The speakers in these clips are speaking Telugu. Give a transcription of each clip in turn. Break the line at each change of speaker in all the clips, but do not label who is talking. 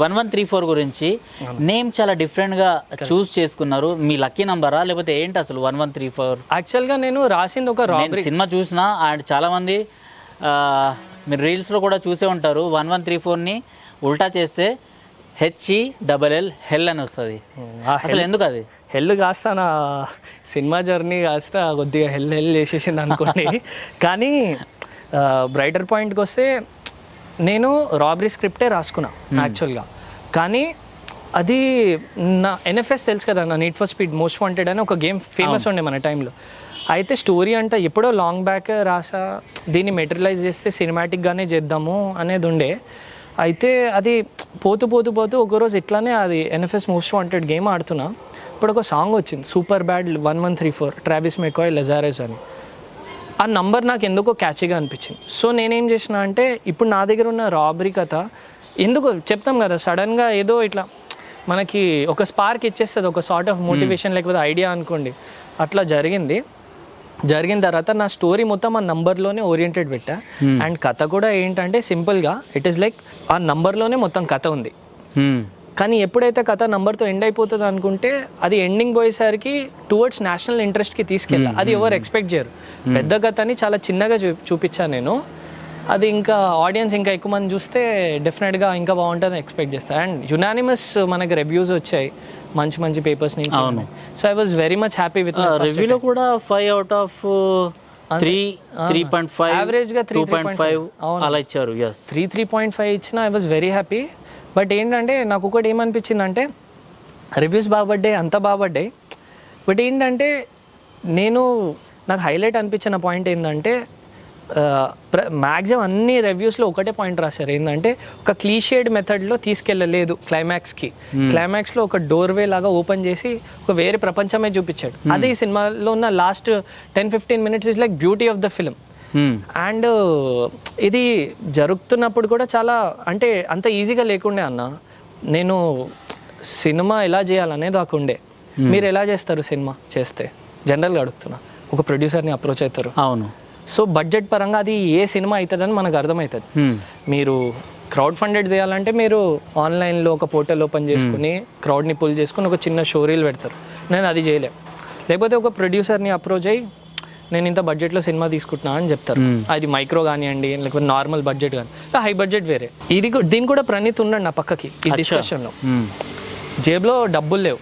వన్ వన్ త్రీ ఫోర్ గురించి నేమ్ చాలా డిఫరెంట్గా చూస్ చేసుకున్నారు. మీ లక్కీ నంబరా? లేకపోతే ఏంటి అసలు వన్ వన్ త్రీ ఫోర్?
యాక్చువల్గా నేను రాసింది ఒక రాబరీ.
సినిమా చూసిన అండ్ చాలా మంది మీరు రీల్స్లో కూడా చూసే ఉంటారు. వన్ వన్ త్రీ ఫోర్ని ఉల్టా చేస్తే హెచ్ఈ డబల్ ఎల్ హెల్ అని వస్తుంది. అసలు ఎందుకు అది?
హెల్ కాస్త నా సినిమా జర్నీ కాస్త కొద్దిగా హెల్ హెల్ చేసేసింది అనుకోండి. కానీ బ్రైటర్ పాయింట్కి వస్తే నేను రాబరీ స్క్రిప్టే రాసుకున్నా యాక్చువల్గా. కానీ అది నా ఎన్ఎఫ్ఎస్ తెలుసు కదా నా need for speed most wanted అని ఒక గేమ్ ఫేమస్ ఉండే మన టైంలో. అయితే స్టోరీ అంటే ఎప్పుడో లాంగ్ బ్యాక్ రాసా దీన్ని మెటీరియలైజ్ చేస్తే సినిమాటిక్గానే చేద్దాము అనేది ఉండే. అయితే అది పోతూ పోతూ పోతూ ఒకరోజు ఇట్లానే అది ఎన్ఎఫ్ఎస్ మోస్ట్ వాంటెడ్ గేమ్ ఆడుతున్నా. ఇప్పుడు ఒక సాంగ్ వచ్చింది super bad one one three four Travis McCoy Lazarus అని. ఆ నంబర్ నాకు ఎందుకో క్యాచీగా అనిపించింది. సో నేనేం చేసిన అంటే ఇప్పుడు నా దగ్గర ఉన్న రాబరీ కథ ఎందుకు చెప్తాం కదా సడన్గా ఏదో ఇట్లా మనకి ఒక స్పార్క్ ఇచ్చేస్తుంది ఒక సార్ట్ ఆఫ్ మోటివేషన్ లేకపోతే ఐడియా అనుకోండి. అట్లా జరిగింది. జరిగిన తర్వాత నా స్టోరీ మొత్తం ఆ నంబర్లోనే ఓరియంటెడ్ పెట్టా. అండ్ కథ కూడా ఏంటంటే సింపుల్గా ఇట్ ఈస్ లైక్ ఆ నంబర్లోనే మొత్తం కథ ఉంది.
Hmm.
కానీ ఎప్పుడైతే కథ నంబర్తో ఎండ్ అయిపోతుంది అనుకుంటే అది ఎండింగ్ పోయేసరికి టువర్డ్స్ నేషనల్ ఇంట్రెస్ట్కి తీసుకెళ్ళా. అది ఎవరు ఎక్స్పెక్ట్ చేయరు. పెద్ద కథని చాలా చిన్నగా చూ చూపించాను నేను. అది ఇంకా ఆడియన్స్ ఇంకా ఎక్కువ మంది చూస్తే డెఫినెట్గా ఇంకా బాగుంటుందని ఎక్స్పెక్ట్ చేస్తా. అండ్ యునానిమస్ మనకి రివ్యూస్ వచ్చాయి. మంచి మంచి పేపర్స్ నుంచి.
అవును.
So I was very much happy with
రివ్యూలో కూడా five out of three three point five
Average గా
టూ
3,
పాయింట్ ఫైవ్. అలా ఇచ్చారు
త్రీ త్రీ పాయింట్ ఫైవ్ ఇచ్చిన I was very happy but ఏంటంటే నాకు ఒకటి ఏమనిపించిందంటే రివ్యూస్ బాగుపడ్డాయి అంతా బాగుపడ్డాయి బట్ ఏంటంటే నేను నాకు హైలైట్ అనిపించిన పాయింట్ ఏంటంటే మ్యాక్సిమం అన్ని రివ్యూస్లో ఒకటే పాయింట్ రాశారు. ఏంటంటే ఒక క్లీషేడ్ మెథడ్లో తీసుకెళ్ళలేదు క్లైమాక్స్కి క్లైమాక్స్లో ఒక డోర్వే లాగా ఓపెన్ చేసి ఒక వేరే ప్రపంచమే చూపించాడు. అదే ఈ సినిమాలో ఉన్న last ten fifteen minutes is like beauty of the film
Hmm.
And ఇది జరుగుతున్నప్పుడు కూడా చాలా అంటే అంత ఈజీగా లేకుండే అన్న. నేను సినిమా ఎలా చేయాలనేది నాకు ఉండే. మీరు ఎలా చేస్తారు సినిమా చేస్తే? జనరల్గా అడుగుతున్నా. ఒక ప్రొడ్యూసర్ని అప్రోచ్ అవుతారు.
అవును.
సో బడ్జెట్ పరంగా అది ఏ సినిమా అవుతుందని మనకు అర్థమవుతుంది.
Hmm.
మీరు క్రౌడ్ ఫండెడ్ చేయాలంటే మీరు ఆన్లైన్లో ఒక పోర్టల్ ఓపెన్ చేసుకుని క్రౌడ్ని పుల్ చేసుకుని ఒక చిన్న షోరీలు పెడతారు. నేను అది చేయలేం. లేకపోతే ఒక ప్రొడ్యూసర్ని అప్రోచ్ అయ్యి నేను ఇంత బడ్జెట్లో సినిమా తీసుకుంటున్నా అని చెప్తారు. అది మైక్రో కానివ్వండి లేకపోతే నార్మల్ బడ్జెట్ కానీ. హై బడ్జెట్ వేరే. ఇది దీని కూడా ప్రణీత్ ఉన్నాడు నా పక్కకి ఈ డిస్కషన్లో. జేబులో డబ్బులు లేవు.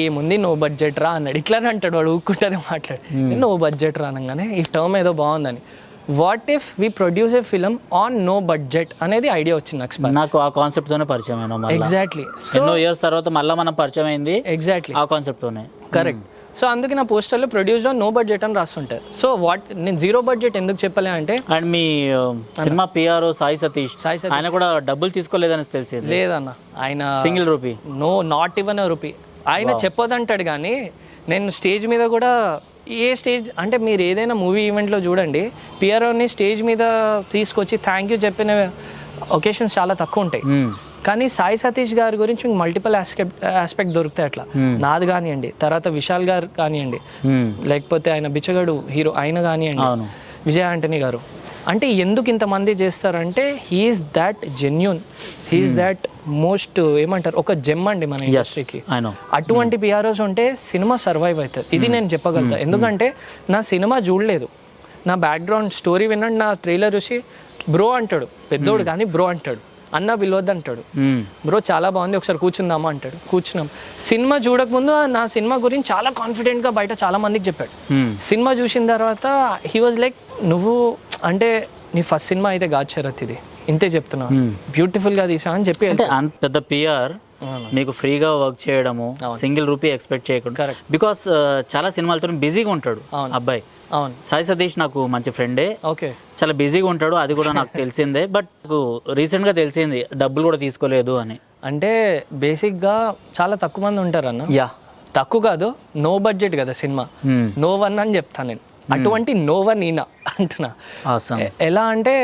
ఏముంది నో బడ్జెట్ రా అన్నాడు. ఇట్లానే అంటాడు వాడు ఊక్కుంటానే మాట్లాడు. నో బడ్జెట్ రా అనగానే ఈ టర్మ్ ఏదో బాగుందని. What if we produce a film on no budget అనేది ఐడియా వచ్చింది నాకు
నాకు ఆ కాన్సెప్ట్ తోనే పరిచయం
ఎగ్జాక్ట్లీ
ఎన్నో ఇయర్స్ తర్వాత మళ్ళీ మనం పరిచయం అయింది
ఎగ్జాక్ట్లీ
ఆ కాన్సెప్ట్ తోనే.
కరెక్ట్ సో అందుకే నా పోస్టర్లో ప్రొడ్యూస్ నో బడ్జెట్ అని రాస్తుంటారు సో వాట్ నేను జీరో బడ్జెట్ ఎందుకు చెప్పలే అంటే
అండ్ మీ సినిమా పిఆర్ సాయి సతీష్.
సాయి సతీష్.
ఆయన కూడా డబ్బులు తీసుకోలేదని తెలిసింది.
లేదన్న. ఆయన
single rupee
no not even rupee ఆయన చెప్పొద్దంటాడు కానీ నేను స్టేజ్ మీద కూడా ఏ స్టేజ్ అంటే మీరు ఏదైనా మూవీ ఈవెంట్లో చూడండి పిఆర్ఓని స్టేజ్ మీద తీసుకొచ్చి థ్యాంక్ యూ చెప్పిన ఒకేషన్స్ చాలా తక్కువ ఉంటాయి. కానీ సాయి సతీష్ గారి గురించి మీకు మల్టిపుల్ ఆస్పెక్ట్ ఆస్పెక్ట్ దొరుకుతాయి అట్లా. నాది కానివ్వండి తర్వాత విశాల్ గారు కానివ్వండి లేకపోతే ఆయన బిచ్చగడు హీరో ఆయన కానివ్వండి విజయ్ ఆంటనీ గారు. అంటే ఎందుకు ఇంతమంది చేస్తారంటే he's that genuine he's that most ఏమంటారు ఒక జెమ్ అండి మన ఇండస్ట్రీకి అటువంటి పిఆర్ఓస్ ఉంటే సినిమా సర్వైవ్ అవుతుంది. ఇది నేను చెప్పగలుగుతా. ఎందుకంటే నా సినిమా చూడలేదు. నా బ్యాక్గ్రౌండ్ స్టోరీ విన్నాడు నా ట్రైలర్ చూసి బ్రో అంటాడు పెద్దోడు కానీ బ్రో అంటాడు. అన్న పిలవద్దు అంటాడు బ్రో చాలా బాగుంది ఒకసారి కూర్చుందామా? అంటాడు. కూర్చున్నాం. సినిమా చూడకముందు నా సినిమా గురించి చాలా కాన్ఫిడెంట్గా బయట చాలా మందికి చెప్పాడు. సినిమా చూసిన తర్వాత హీ వాజ్ లైక్ నువ్వు అంటే నీ ఫస్ట్ సినిమా అయితే కాదు శరత్ ఇది. ఇంతే చెప్తున్నా. బ్యూటిఫుల్గా తీసా అని చెప్పి
అంటే పెద్ద పిఆర్. మీకు ఫ్రీగా వర్క్ చేయడము సింగిల్ రూపీ ఎక్స్పెక్ట్ చేయకుండా. బికాస్ చాలా సినిమాలతో బిజీగా ఉంటాడు. అబ్బాయి.
అవును.
సాయి సతీష్ నాకు మంచి ఫ్రెండే.
ఓకే.
చాలా బిజీగా ఉంటాడు అది కూడా నాకు తెలిసిందే. బట్ నాకు రీసెంట్గా తెలిసింది డబ్బులు కూడా తీసుకోలేదు అని.
అంటే బేసిక్గా చాలా తక్కువ మంది ఉంటారు అన్న
యా.
తక్కువ కాదు నో బడ్జెట్ కదా సినిమా. నో వన్ అని చెప్తాను నేను. అటువంటి నో వన్ ఈయన అంటున్నా. ఎలా అంటే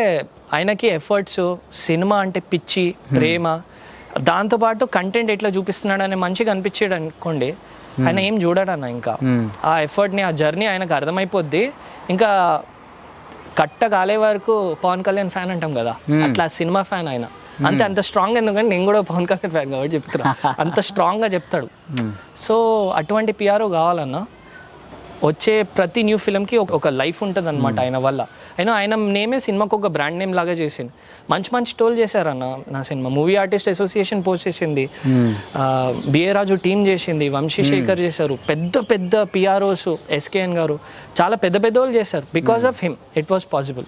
ఆయనకి ఎఫర్ట్స్ సినిమా అంటే పిచ్చి ప్రేమ. దాంతోపాటు కంటెంట్ ఎట్లా చూపిస్తున్నాడు అనే మంచిగా అనిపించాడు అనుకోండి ఆయన ఏం చూడడన్న ఇంకా. ఆ ఎఫర్ట్ని ఆ జర్నీ ఆయనకు అర్థమైపోద్ది. ఇంకా కట్ట కాలే వరకు పవన్ కళ్యాణ్ ఫ్యాన్ అంటాం కదా. అట్లా సినిమా ఫ్యాన్ ఆయన. అంతే అంత స్ట్రాంగ్ ఎందుకంటే నేను కూడా పవన్ కళ్యాణ్ ఫ్యాన్ కాబట్టి చెప్తున్నా. అంత స్ట్రాంగ్గా చెప్తాడు. సో అటువంటి పిఆర్ఓ కావాలన్నా వచ్చే ప్రతి న్యూ ఫిల్మ్కి ఒక లైఫ్ ఉంటుంది అనమాట ఆయన వల్ల. అయినా ఆయన నేమే సినిమాకి ఒక బ్రాండ్ నేమ్ లాగా చేసింది మంచి మంచి టోల్ చేశారన్న నా cinema. Movie artist association post చేసింది. బిఏ రాజు టీం చేసింది. వంశీ శేఖర్ చేశారు. పెద్ద పెద్ద పిఆర్ఓస్ ఎస్కేఎన్ గారు. చాలా పెద్ద పెద్ద వాళ్ళు చేశారు. Because of him it was possible